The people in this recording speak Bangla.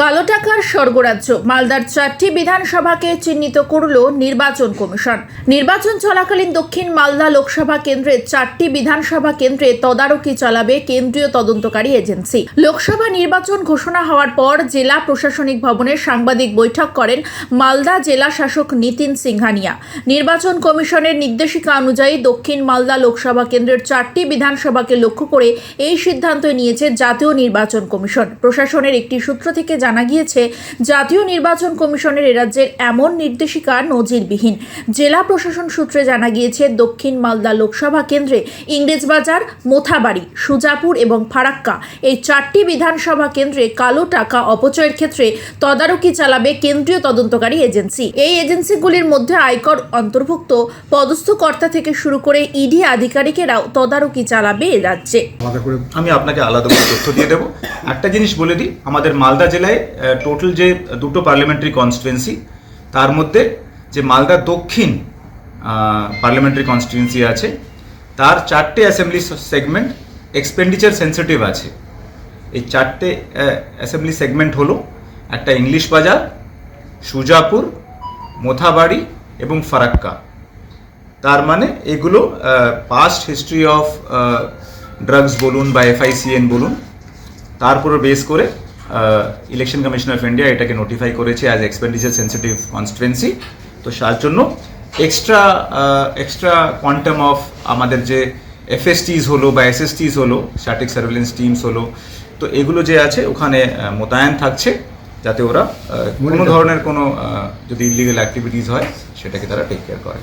কালো টাকার স্বর্গরাজ্য। মালদার চারটি বিধানসভাকে চিহ্নিত করল নির্বাচন কমিশন। নির্বাচন চলাকালীন দক্ষিণ মালদা লোকসভা কেন্দ্রের চারটি বিধানসভা কেন্দ্রে তদারকি চালাবে কেন্দ্রীয় তদন্তকারী এজেন্সি। লোকসভা নির্বাচন ঘোষণা হওয়ার পর জেলা প্রশাসনিক ভবনে সাংবাদিক বৈঠক করেন মালদা জেলা শাসক নিতিন সিংহানিয়া। নির্বাচন কমিশনের নির্দেশিকা অনুযায়ী দক্ষিণ মালদা লোকসভা কেন্দ্রের চারটি বিধানসভাকে লক্ষ্য করে এই সিদ্ধান্ত নিয়েছে জাতীয় নির্বাচন কমিশন। প্রশাসনের একটি সূত্র থেকে জানা গিয়েছে, জাতীয় নির্বাচন কমিশনের এ রাজ্যের এমন নির্দেশিকা নজিরবিহীন। জেলা প্রশাসন সূত্রে জানা গিয়েছে, দক্ষিণ মালদা লোকসভা কেন্দ্রে ইংরেজবাজার, মোথাবাড়ি, সুজাপুর এবং ফারাক্কা এই চারটি বিধানসভা কেন্দ্রে কালো টাকা অপচয়ের ক্ষেত্রে তদারকি চালাবে কেন্দ্রীয় তদন্তকারী এজেন্সি। এই এজেন্সিগুলির মধ্যে আয়কর অন্তর্ভুক্ত পদস্থ কর্তা থেকে শুরু করে ইডি আধিকারিকেরাও তদারকি চালাবে রাজ্যে। আমি আপনাকে আলাদা করে তথ্য দিয়ে দেবো। একটা জিনিস বলে দিই, আমাদের মালদা জেলায় টোটাল যে দুটো পার্লামেন্টারি কনস্টিটুয়েন্সি তার মধ্যে যে মালদা দক্ষিণ পার্লামেন্টারি কনস্টিটুয়েন্সি আছে, তার চারটে অ্যাসেম্বলি সেগমেন্ট এক্সপেন্ডিচার সেন্সিটিভ আছে। এই চারটে অ্যাসেম্বলি সেগমেন্ট হলো একটা ইংলিশ বাজার, সুজাপুর, মোথাবাড়ি এবং ফারাক্কা। তার মানে এগুলো পাস্ট হিস্ট্রি অফ ড্রাগস বলুন বা এফআইসিএন বলুন তার বেস করে ইলেকশন কমিশন অফ ইন্ডিয়া এটাকে নোটিফাই করেছে অ্যাজ এক্সপেন্ডিচার সেন্সিটিভ কনস্টিটুয়েন্সি তো তার জন্য এক্সট্রা এক্সট্রা কোয়ান্টাম অফ আমাদের যে এফএসটিস হলো বা এসএসটিস হলো স্ট্যাটিক সার্ভেলেন্স টিমস হলো তো এগুলো যে আছে ওখানে মোতায়েন থাকছে যাতে ওরা কোনো ধরনের কোনো যদি ইলিগেল অ্যাক্টিভিটিস হয় সেটাকে তারা টেক কেয়ার করে।